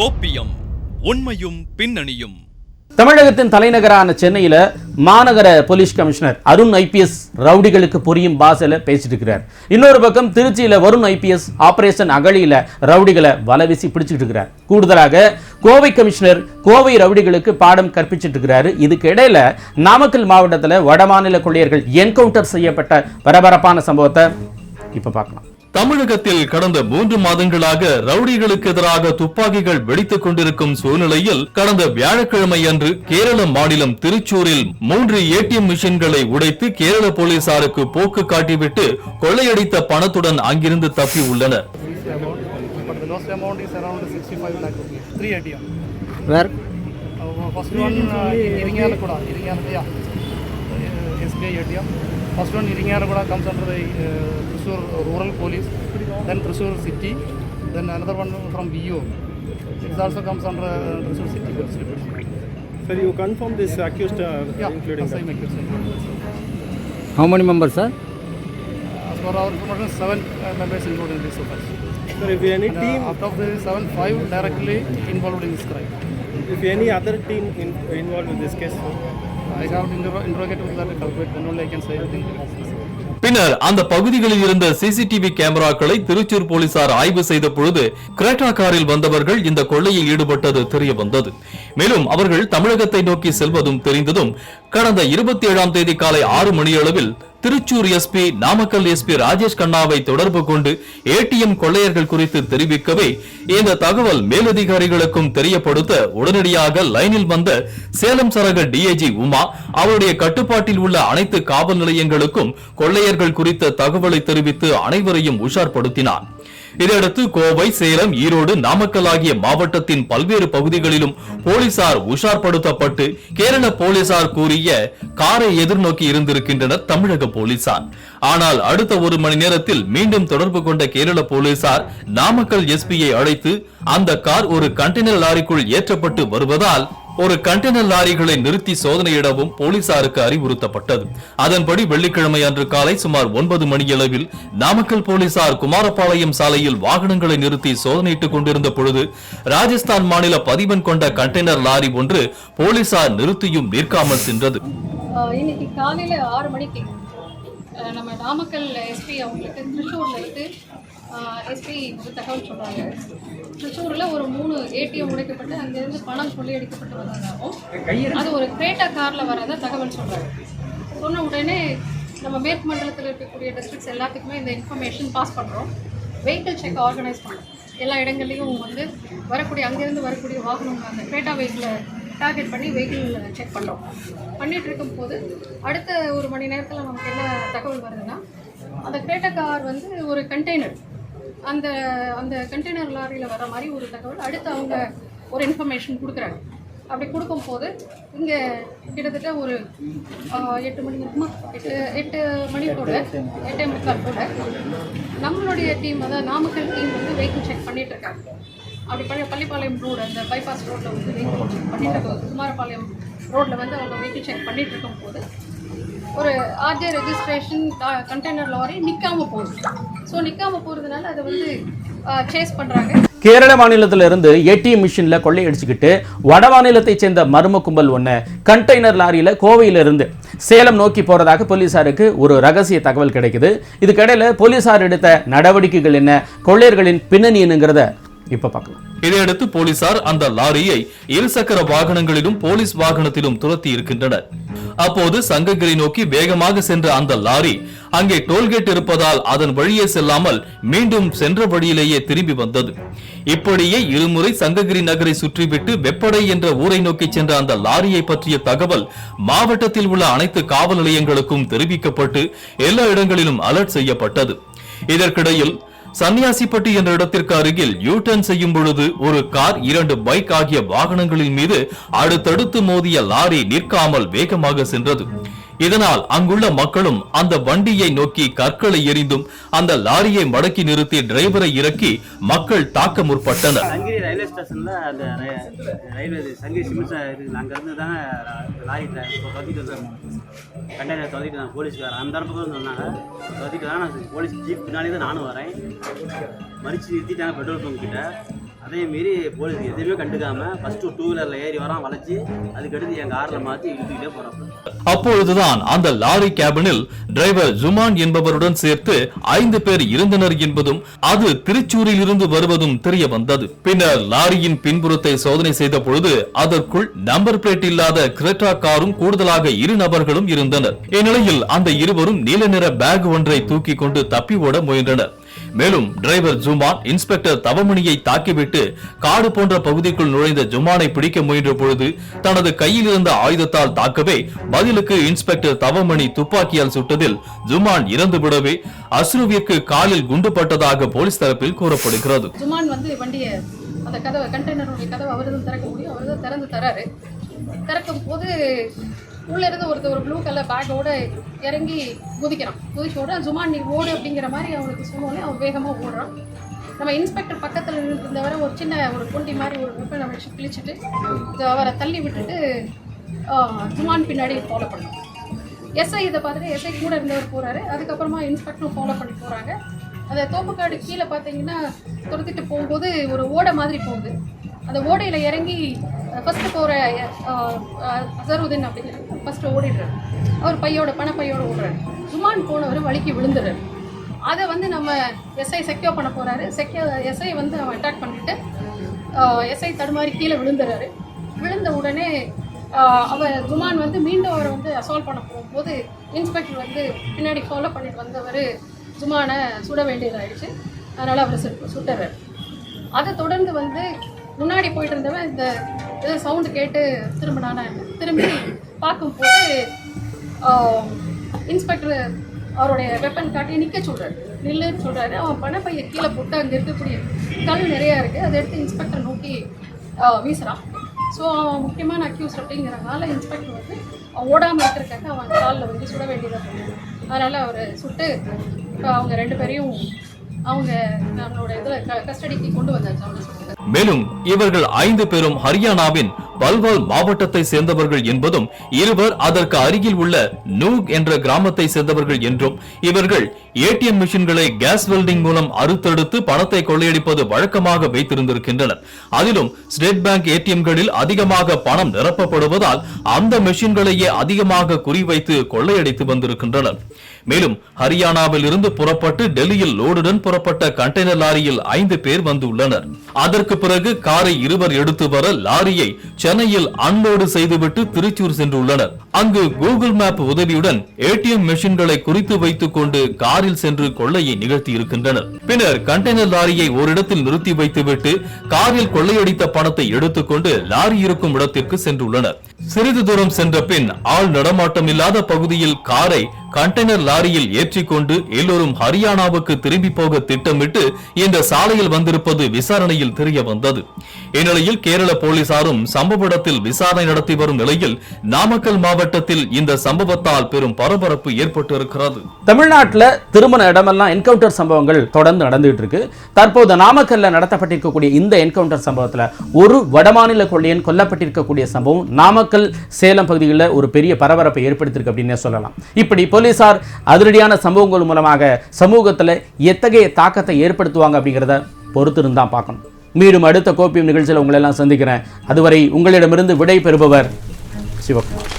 கோப்பியம் உண்மையும் பின்னணியும். தமிழகத்தின் தலைநகரான சென்னையில மாநகர போலீஸ் கமிஷனர் அருண் ஐபிஎஸ் ரவுடிகளுக்கு புரியும் பாசையில பேசிட்டு இருக்கிறார். இன்னொரு பக்கம் திருச்சியில வருண் ஐபிஎஸ் ஆபரேஷன் அகழியில ரவுடிகளை வலவீசி பிடிச்சிட்டு இருக்கிறார். கூடுதலாக கோவை கமிஷனர் கோவை ரவுடிகளுக்கு பாடம் கற்பிச்சிட்டு இருக்கிறாரு. இதுக்கு இடையில நாமக்கல் மாவட்டத்துல வடமாநில கொள்ளையர்கள் என்கவுண்டர் செய்யப்பட்ட பரபரப்பான சம்பவத்தை இப்போ பார்க்கலாம். தமிழகத்தில் கடந்த மூன்று மாதங்களாக ரவுடிகளுக்கு எதிராக துப்பாக்கிகள் வெடித்துக் கொண்டிருக்கும் சூழ்நிலையில் கடந்த வியாழக்கிழமை அன்று கேரள மாநிலம் திருச்சூரில் மூன்று ஏடிஎம் மிஷின்களை உடைத்து கேரள போலீசாருக்கு போக்கு காட்டிவிட்டு கொள்ளையடித்த பணத்துடன் அங்கிருந்து தப்பி உள்ளனர் amount, but the lost amount is around 65 lakh rupees. Three ATM. Where? First one, uh, SBI ATM. First one Irinjalakuda comes under comes Thrissur the uh, police Rural Police, then then City, then another one from it's also comes under Thrissur city police Sir, you confirm this accused, uh, yeah, including same accused. How many members, sir? As per our information, seven uh, members involved in this offense. Sir, if any and, uh, team... Uh, out of the seven, five directly involved in this crime. If any other team involved in this case. பின்னர் அந்த பகுதிகளில் இருந்த CCTV கேமராக்களை Thrissur போலீசார் ஆய்வு செய்த பொழுது Greta காரில் வந்தவர்கள் இந்த கொள்ளையில் ஈடுபட்டது தெரிய வந்தது. மேலும் அவர்கள் தமிழகத்தை நோக்கி செல்வதும் தெரிந்ததும் கடந்த இருபத்தி ஏழாம் தேதி காலை ஆறு மணியளவில் திருச்சூர் எஸ்பி நாமக்கல் எஸ்பி ராஜேஷ் கண்ணாவை தொடர்பு கொண்டு ஏடிஎம் கொள்ளையர்கள் குறித்து தெரிவிக்கவே இந்த தகவல் மேலதிகாரிகளுக்கும் தெரியப்படுத்த உடனடியாக லைனில் வந்த சேலம் சரக டிஐஜி உமா அவருடைய கட்டுப்பாட்டில் உள்ள அனைத்து காவல் நிலையங்களுக்கும் கொள்ளையர்கள் குறித்த தகவலை தெரிவித்து அனைவரையும் உஷார்படுத்தினார் இதையடுத்து கோவை சேலம் ஈரோடு நாமக்கல் ஆகிய மாவட்டத்தின் பல்வேறு பகுதிகளிலும் போலீசார் உஷார்படுத்தப்பட்டு கேரள போலீசார் கூறிய காரை எதிர்நோக்கி இருந்திருக்கின்றனர் தமிழக போலீசார். ஆனால் அடுத்த ஒரு மணி நேரத்தில் மீண்டும் தொடர்பு கொண்ட கேரள போலீசார் நாமக்கல் எஸ்பியை அழைத்து அந்த கார் ஒரு கண்டெய்னர் லாரிக்குள் ஏற்றப்பட்டு வருவதால் ஒரு கண்டெய்னர் லாரிகளை நிறுத்தி சோதனையிடவும் போலீசாருக்கு அறிவுறுத்தப்பட்டது. அதன்படி வெள்ளிக்கிழமை அன்று காலை சுமார் ஒன்பது மணியளவில் நாமக்கல் போலீசார் குமாரபாளையம் சாலையில் வாகனங்களை நிறுத்தி சோதனையிட்டுக் கொண்டிருந்த பொழுது ராஜஸ்தான் மாநில பதிவெண் கொண்ட கண்டெய்னர் லாரி ஒன்று போலீசார் நிறுத்தியும் நிற்காமல் சென்றது. இன்னைக்கு காலையில ஆறு மணிக்கு நம்ம நாமக்கல் எஸ்பி அவங்களுக்கு திருச்சூர்ல இருந்து எஸ்பி தகவல் சொல்றாங்க. திருச்சூரில் ஒரு மூணு ஏடிஎம் உடைக்கப்பட்டு அங்கேருந்து பணம் கொள்ளையடிக்கப்பட்டு வந்ததாகவும் அது ஒரு கிரேட்டா காரில் வரதா தகவல் சொல்றாங்க சொன்ன உடனே நம்ம மேற்கு மண்டலத்தில் இருக்கக்கூடிய டிஸ்ட்ரிக்ட்ஸ் எல்லாத்துக்குமே இந்த இன்ஃபர்மேஷன் பாஸ் பண்ணுறோம் வெஹிக்கிள் செக் ஆர்கனைஸ் பண்ணுறோம் எல்லா இடங்கள்லையும் வந்து வரக்கூடிய அங்கேருந்து வரக்கூடிய வாகனம் அந்த கிரேட்டா வெஹிக்கிளை டார்கெட் பண்ணி வெஹிக்கிள் செக் பண்ணுறோம் பண்ணிட்டு இருக்கும்போது அடுத்த ஒரு மணி நேரத்தில் நமக்கு என்ன தகவல் வருதுன்னா அந்த கிரேட்டா கார் வந்து ஒரு கண்டெய்னர் அந்த அந்த கண்டெய்னர் லாரியில் வர மாதிரி ஒரு தகவல். அடுத்து அவங்க ஒரு இன்ஃபர்மேஷன் கொடுக்குறாங்க. அப்படி கொடுக்கும்போது இங்கே கிட்டத்தட்ட ஒரு எட்டு மணி இருக்குமா? எட்டு எட்டு மணி கூட எட்டே முக்கால் கூட நம்மளுடைய டீம் அதாவது நாமக்கல் டீம் வந்து வெஹிக்கிள் செக் பண்ணிட்டு இருக்காங்க. அப்படி பண்ணி பள்ளிப்பாளையம் ரோடு அந்த பைபாஸ் ரோட்டில் வந்து வெஹிக்கிள் செக் பண்ணிட்டு இருக்கும். குமாரபாளையம் ரோட்டில் வந்து அவங்க வெஹிக்கிள் செக் பண்ணிட்டு இருக்கும்போது ஒரு ஆர்ஜே ரெஜிஸ்ட்ரேஷன் கண்டெய்னர் லாரி நிற்காம போகுது. ஸோ நிற்காம போகிறதுனால அதை வந்து சேஸ் பண்ணுறாங்க கேரள மாநிலத்தில இருந்து ஏடிஎம் மிஷின்ல கொள்ளையடிச்சுக்கிட்டு வட மாநிலத்தைச் சேர்ந்த மர்ம கும்பல் ஒண்ணு கண்டெய்னர் லாரியில கோவையில இருந்து சேலம் நோக்கி போறதாக போலீசாருக்கு ஒரு ரகசிய தகவல் கிடைக்குது. இதுக்கிடையில போலீசார் எடுத்த நடவடிக்கைகள் என்ன கொள்ளையர்களின் பின்னணி என்னங்கிறத இப்ப பார்க்கலாம். இதையடுத்து போலீசார் அந்த லாரியை இருசக்கர வாகனங்களிலும் போலீஸ் வாகனத்திலும் துரத்தி இருக்கின்றனர். அப்போது சங்ககிரி நோக்கி வேகமாக சென்ற அந்த லாரி அங்கே டோல்கேட் இருப்பதால் அதன் வழியே செல்லாமல் மீண்டும் சென்ற வழியிலேயே திரும்பி வந்தது. இப்படியே இருமுறை சங்ககிரி நகரை சுற்றிவிட்டு வெப்படை என்ற ஊரை நோக்கி சென்ற அந்த லாரியை பற்றிய தகவல் மாவட்டத்தில் உள்ள அனைத்து காவல் நிலையங்களுக்கும் தெரிவிக்கப்பட்டு எல்லா இடங்களிலும் அலர்ட் செய்யப்பட்டது. இதற்கிடையில் சன்னியாசிப்பட்டி என்ற இடத்திற்கு அருகில் யூ டர்ன் செய்யும் பொழுது ஒரு கார் இரண்டு பைக் ஆகிய வாகனங்களின் மீது அடுத்தடுத்து மோதிய லாரி நிற்காமல் வேகமாக சென்றது. இதனால் அங்குள்ள மக்களும் அந்த வண்டியை நோக்கி கற்களை எறிந்தும் அந்த லாரியை மடக்கி நிறுத்தி டிரைவரை இறக்கி மக்கள் தாக்க முற்பட்டனர். ரயில்வே ஸ்டேஷனில் அந்த ரயில்வே சங்கி சங்கிரி சிமெண்ட் இருக்குது அங்கேருந்து தான் லாரி தொத்திட்டு வந்தாங்க கண்டக்டர் தொத்திட்டு இருந்தாங்க போலீஸ்காரன் அந்த பக்கம் சொன்னாங்க. தொத்திட்டு வரேன் நான் போலீஸ் ஜீப் பின்னாடி தான் நானும் வரேன். மறித்து நிறுத்திட்டாங்க பெட்ரோல் பங்க் கிட்ட. அதேமாரி போலீஸ் எதுவுமே கண்டுக்காம ஃபஸ்ட்டு டூ வீலரில் ஏறி வரான் வளைச்சி அதுக்கடுத்து என் காரில் மாற்றி இழுத்துக்கிட்டே போகிறான் அப்பொழுதுதான் அந்த லாரி கேபினில் டிரைவர் ஜுமான் என்பவருடன் சேர்த்து ஐந்து பேர் இருந்தனர் என்பதும் அது திருச்சூரில் இருந்து வருவதும் தெரிய வந்தது. பின்னர் லாரியின் பின்புறத்தை சோதனை செய்த பொழுது அதற்குள் நம்பர் பிளேட் இல்லாத கிரெட்டா காரும் கூடுதலாக இரு நபர்களும் இருந்தனர். இந்நிலையில் அந்த இருவரும் நீல நிற பேக் ஒன்றை தூக்கி கொண்டு தப்பி ஓட முயன்றனர். மேலும் டிரைவர் ஜுமான் இன்ஸ்பெக்டர் தவமணியை தாக்கிவிட்டு காடு போன்ற பகுதிக்குள் நுழைந்த ஜுமானை பிடிக்க முயன்ற பொழுது தனது கையில் இருந்த ஆயுதத்தால் தாக்கவே பதிலுக்கு இன்ஸ்பெக்டர் தவமணி துப்பாக்கியால் சுட்டதில் ஜுமான் இறந்து விடவே அஸ்ருவிற்கு காலில் குண்டு பட்டதாக போலீஸ் தரப்பில் கூறப்படுகிறது. ஜுமான் வந்து வண்டியை அந்த கதவை கண்டெய்னருடைய கதவை அவர் தான் திறக்க முடியும். அவர் தான் திறந்து தராரு. திறக்கும் போது உள்ளே இருந்து ஒருத்தர் ஒரு ப்ளூ கலர் பேக்கோடு இறங்கி குதிக்கிறான். குதிச்சு ஓடுறான். ஜுமான் நீ ஓடு அப்படிங்கிற மாதிரி அவனுக்கு சொன்னோடனே அவன் வேகமாக ஓடுறான். நம்ம இன்ஸ்பெக்டர் பக்கத்தில் இருந்தவரை ஒரு சின்ன ஒரு குண்டி மாதிரி ஒரு வெப்பனை வச்சு கிழிச்சிட்டு அவரை தள்ளி விட்டுட்டு ஜுமான் பின்னாடி ஃபாலோ பண்ணோம். எஸ்ஐ இதை பார்த்துட்டு எஸ்ஐ கூட இருந்தவர் போகிறாரு அதுக்கப்புறமா இன்ஸ்பெக்டரும் ஃபாலோ பண்ணி போகிறாங்க அந்த தோப்புக்காடு கீழே பார்த்தீங்கன்னா துரத்திட்டு போகும்போது ஒரு ஓடை மாதிரி போகுது. அந்த ஓடையில் இறங்கி ஃபஸ்ட்டு போகிற அசருதீன் அப்படிங்கிற ஃபஸ்ட்டு ஓடிடுறாரு. அவர் பையோட பணப்பையோட ஓடுறாரு. ஜுமான் போனவர் வலிக்கு விழுந்துடுறாரு. அதை வந்து நம்ம எஸ்ஐ செக்யூர் பண்ண போகிறாரு செக்யூர் எஸ்ஐ வந்து அவன் அட்டாக் பண்ணிட்டு எஸ்ஐ தடுமாறி கீழே விழுந்துறாரு விழுந்த உடனே அவர் ஜுமான் வந்து மீண்டும் அவரை வந்து அசால்வ் பண்ண போகும்போது இன்ஸ்பெக்டர் வந்து பின்னாடி ஃபாலோ பண்ணிட்டு வந்தவர் ஜுமானை சுட வேண்டியதாகிடுச்சு அதனால் அவர் சுட்டு சுட்டுறாரு. அதை தொடர்ந்து வந்து முன்னாடி போயிட்டு இருந்தவன் இந்த இது சவுண்டு கேட்டு திரும்பினான திரும்பி பார்க்கும்போது இன்ஸ்பெக்டர் அவருடைய வெப்பன் காட்டி நிற்க சொல்கிறாரு நில்லுன்னு சொல்கிறாரு அவன் பணப்பையை கீழே போட்டு அங்கே இருக்கக்கூடிய கல் நிறையா இருக்குது அதை எடுத்து இன்ஸ்பெக்டர் நோக்கி வீசுகிறான் ஸோ அவன் முக்கியமான அக்யூஸ் அப்படிங்கிறனால இன்ஸ்பெக்டர் வந்து அவன் ஓடாமல் இருக்கிறக்காக அவன் காலில் வந்து சுட வேண்டியதாக அதனால் அவர் சுட்டு இப்போ அவங்க ரெண்டு பேரையும் அவங்க நம்மளோட கஸ்டடிக்கு கொண்டு வந்தாச்சு மேலும் இவர்கள் ஐந்து பேரும் ஹரியானாவின் பல்வால் மாவட்டத்தை சேர்ந்தவர்கள் என்பதும் இருவர் அதற்கு அருகில் உள்ள நூக் என்ற கிராமத்தை சேர்ந்தவர்கள் என்றும் இவர்கள் ஏடிஎம் மிஷின்களை கேஸ் வெல்டிங் மூலம் அறுத்தெடுத்து பணத்தை கொள்ளையடிப்பது வழக்கமாக வைத்திருந்திருக்கின்றனர். அதிலும் ஸ்டேட் பேங்க் ஏடிஎம்களில் அதிகமாக பணம் நிரப்பப்படுவதால் அந்த மிஷின்களையே அதிகமாக குறிவைத்து கொள்ளையடித்து வந்திருக்கின்றனர். மேலும் ஹரியானாவில் இருந்து புறப்பட்டு டெல்லியில் லோடுடன் புறப்பட்ட கண்டெய்னர் லாரியில் ஐந்து பேர் வந்துள்ளனர். அதற்கு பிறகு காரை இருவர் எடுத்து வர லாரியை சென்னையில் அன்லோடு செய்துவிட்டு திருச்சூர் சென்றுள்ளனர். அங்கு கூகுள் மேப் உதவியுடன் ஏடிஎம் மெஷின்களை குறித்து வைத்துக் கொண்டு காரில் சென்று கொள்ளையை நிகழ்த்தி இருக்கின்றனர் பின்னர் கண்டெய்னர் லாரியை ஓரிடத்தில் நிறுத்தி வைத்துவிட்டு காரில் கொள்ளையடித்த பணத்தை எடுத்துக்கொண்டு லாரி இருக்கும் இடத்திற்கு சென்றுள்ளனர். சிறிது தூரம் சென்ற பின் ஆள் நடமாட்டம் இல்லாத பகுதியில் காரை கண்டெய்னர் லாரியில் ஏற்றிக்கொண்டு எல்லோரும் ஹரியானாவுக்கு திரும்பி போக திட்டமிட்டு இந்த சாலையில் வந்திருப்பது விசாரணையில் தெரிய வந்தது. இந்நிலையில் கேரள போலீசாரும் சம்பவ இடத்தில் விசாரணை நடத்தி வரும் நிலையில் நாமக்கல் மாவட்டத்தில் இந்த சம்பவத்தால் பெரும் பரபரப்பு ஏற்பட்டு இருக்கிறது தமிழ்நாட்டில் திருமண இடமெல்லாம் என்கவுண்டர் சம்பவங்கள் தொடர்ந்து நடந்துகிட்டு இருக்கு. தற்போது நாமக்கல்ல நடத்தப்பட்டிருக்கக்கூடிய இந்த என்கவுண்டர் சம்பவத்தில் ஒரு வடமாநில கொள்ளையன் கொல்லப்பட்டிருக்கக்கூடிய சம்பவம் நாமக்கல் சேலம் பகுதிகளில் ஒரு பெரிய பரபரப்பை ஏற்படுத்தியிருக்கு அப்படின்னே சொல்லலாம். இப்படி போலீசார் அதிரடியான சம்பவங்கள் மூலமாக சமூகத்தில் எத்தகைய தாக்கத்தை ஏற்படுத்துவாங்க அப்படிங்கிறத பொறுத்திருந்தான் பார்க்கணும். மீண்டும் அடுத்த கோப்பியம் நிகழ்ச்சியில் உங்களெல்லாம் சந்திக்கிறேன். அதுவரை உங்களிடமிருந்து விடை பெறுபவர் சிவகுமார்.